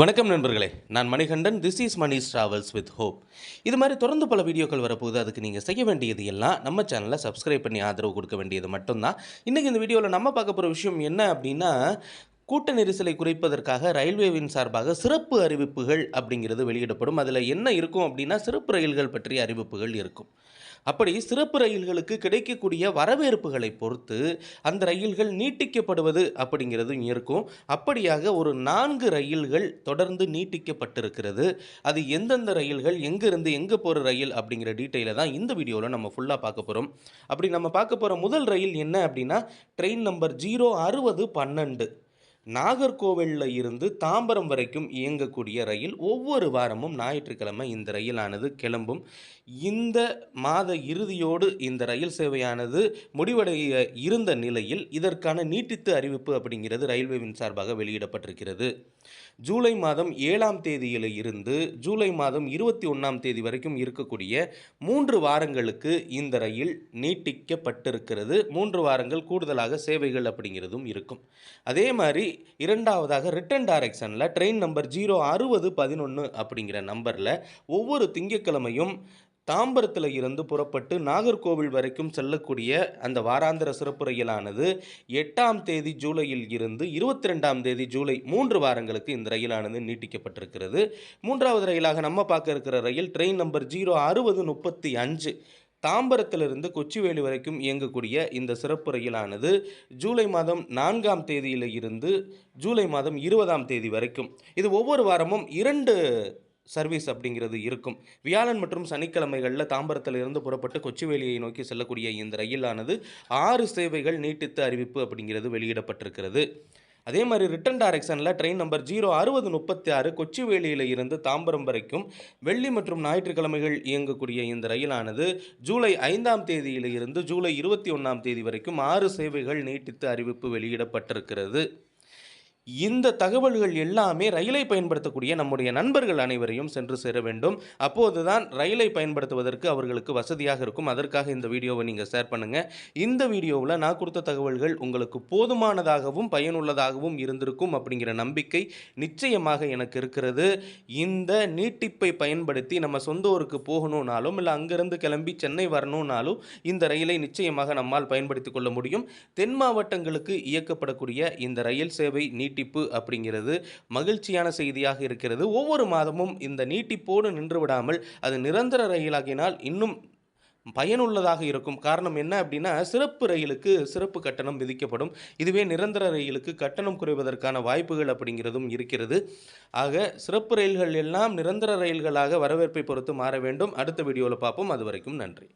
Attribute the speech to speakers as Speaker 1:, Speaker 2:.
Speaker 1: வணக்கம் நண்பர்களே. நான் Manikandan. This is Mani travels with hope இது மாதிரி தொடர்ந்து பல வீடியோக்கள் வரப்போகுது. அதுக்கு நீங்கள் செய்ய வேண்டியது எல்லாம் நம்ம சேனலை சப்ஸ்கிரைப் பண்ணி ஆதரவு கொடுக்க வேண்டியது மட்டும்தான். இன்றைக்கி இந்த வீடியோவில் நம்ம பார்க்க போகிற விஷயம் என்ன அப்படின்னா கூட்ட நெரிசலை குறைப்பதற்காக ரயில்வேவின் சார்பாக சிறப்பு அறிவிப்புகள் அப்படிங்கிறது வெளியிடப்படும். அதில் என்ன இருக்கும் அப்படின்னா சிறப்பு ரயில்கள் பற்றிய அறிவிப்புகள் இருக்கும். அப்படி சிறப்பு ரயில்களுக்கு கிடைக்கக்கூடிய வரவேற்புகளை பொறுத்து அந்த ரயில்கள் நீட்டிக்கப்படுவது அப்படிங்கிறதும் இருக்கும். அப்படியாக ஒரு நான்கு ரயில்கள் தொடர்ந்து நீட்டிக்கப்பட்டிருக்கிறது. அது எந்தெந்த ரயில்கள் எங்கேருந்து எங்கே போகிற ரயில் அப்படிங்கிற டீட்டெயிலை தான் இந்த வீடியோவில் நம்ம ஃபுல்லாக பார்க்க போகிறோம் அப்படி நம்ம பார்க்க போகிற முதல் ரயில் என்ன அப்படின்னா ட்ரெயின் நம்பர் ஜீரோ அறுபது பன்னெண்டு. நாகர்கோவிலில் இருந்து தாம்பரம் வரைக்கும் இயங்கக்கூடிய ரயில் ஒவ்வொரு வாரமும் ஞாயிற்றுக்கிழமை இந்த ரயிலானது கிளம்பும். இந்த மாத இறுதியோடு இந்த ரயில் சேவையானது முடிவடைய இருந்த நிலையில் இதற்கான நீட்டித்து அறிவிப்பு அப்படிங்கிறது ரயில்வேவின் சார்பாக வெளியிடப்பட்டிருக்கிறது. ஜூலை மாதம் ஏழாம் தேதியில் இருந்து ஜூலை மாதம் இருபத்தி ஒன்றாம் தேதி வரைக்கும் இருக்கக்கூடிய மூன்று வாரங்களுக்கு இந்த ரயில் நீட்டிக்கப்பட்டிருக்கிறது. மூன்று வாரங்கள் கூடுதலாக சேவைகள் அப்படிங்கிறதும் இருக்கும். அதே மாதிரி இரண்டாவதாக ரிட்டன் டைரக்ஷனில் ட்ரெயின் நம்பர் ஜீரோ அறுபது பதினொன்று அப்படிங்கிற நம்பரில் ஒவ்வொரு திங்கட்கிழமையும் தாம்பரத்தில் இருந்து புறப்பட்டு நாகர்கோவில் வரைக்கும் செல்லக்கூடிய அந்த வாராந்திர சிறப்பு ரயிலானது எட்டாம் தேதி ஜூலையில் இருந்து இருபத்தி ரெண்டாம் தேதி ஜூலை மூன்று வாரங்களுக்கு இந்த ரயிலானது நீட்டிக்கப்பட்டிருக்கிறது. மூன்றாவது ரயிலாக நம்ம பார்க்க இருக்கிற ரயில் ட்ரெயின் நம்பர் ஜீரோ அறுபது முப்பத்தி அஞ்சு தாம்பரத்திலிருந்து கொச்சிவேலி வரைக்கும் இயங்கக்கூடிய இந்த சிறப்பு ரயிலானது ஜூலை மாதம் நான்காம் தேதியில் இருந்து ஜூலை மாதம் இருபதாம் தேதி வரைக்கும். இது ஒவ்வொரு வாரமும் இரண்டு சர்வீஸ் அப்படிங்கிறது இருக்கும். வியாழன் மற்றும் சனிக்கிழமைகளில் தாம்பரத்தில் இருந்து புறப்பட்டு கொச்சிவேலியை நோக்கி செல்லக்கூடிய இந்த ரயிலானது ஆறு சேவைகள் நீட்டித்து அறிவிப்பு அப்படிங்கிறது வெளியிடப்பட்டிருக்கிறது. அதே மாதிரி ரிட்டன் டைரக்ஷனில் ட்ரெயின் நம்பர் ஜீரோ அறுபது முப்பத்தி ஆறு கொச்சிவேலியில் இருந்து தாம்பரம் வரைக்கும் வெள்ளி மற்றும் ஞாயிற்றுக்கிழமைகள் இயங்கக்கூடிய இந்த ரயிலானது ஜூலை ஐந்தாம் தேதியில் இருந்து ஜூலை இருபத்தி ஒன்றாம் தேதி வரைக்கும் ஆறு சேவைகள் நீட்டித்து அறிவிப்பு வெளியிடப்பட்டிருக்கிறது. இந்த தகவல்கள் எல்லாமே ரயிலை பயன்படுத்தக்கூடிய நம்முடைய நண்பர்கள் அனைவரையும் சென்று சேர வேண்டும். அப்போதுதான் ரயிலை பயன்படுத்துவதற்கு அவர்களுக்கு வசதியாக இருக்கும். அதற்காக இந்த வீடியோவை நீங்கள் ஷேர் பண்ணுங்கள் இந்த வீடியோவில் நான் கொடுத்த தகவல்கள் உங்களுக்கு போதுமானதாகவும் பயனுள்ளதாகவும் இருந்திருக்கும் அப்படிங்கிற நம்பிக்கை நிச்சயமாக எனக்கு இருக்கிறது. இந்த நீட்டிப்பை பயன்படுத்தி நம்ம சொந்த ஊருக்கு போகணும்னாலும் இல்லை அங்கிருந்து கிளம்பி சென்னை வரணும்னாலும் இந்த ரயிலை நிச்சயமாக நம்மால் பயன்படுத்தி கொள்ள முடியும். தென் மாவட்டங்களுக்கு இயக்கப்படக்கூடிய இந்த ரயில் சேவை நீட்டி நீட்டிப்பு அப்படிங்கிறது மகிழ்ச்சியான செய்தியாக இருக்கிறது. ஒவ்வொரு மாதமும் இந்த நீட்டிப்போடு நின்று விடாமல் அது நிரந்தர ரயிலாகினால் இன்னும் பயனுள்ளதாக இருக்கும். காரணம் என்ன அப்படின்னா சிறப்பு ரயிலுக்கு சிறப்பு கட்டணம் விதிக்கப்படும். இதுவே நிரந்தர ரயிலுக்கு கட்டணம் குறைவதற்கான வாய்ப்புகள் அப்படிங்கிறதும் இருக்கிறது. ஆக சிறப்பு ரயில்கள் எல்லாம் நிரந்தர ரயில்களாக வரவேற்பை பொறுத்து மாற வேண்டும். அடுத்த வீடியோவில் பார்ப்போம். அது வரைக்கும் நன்றி.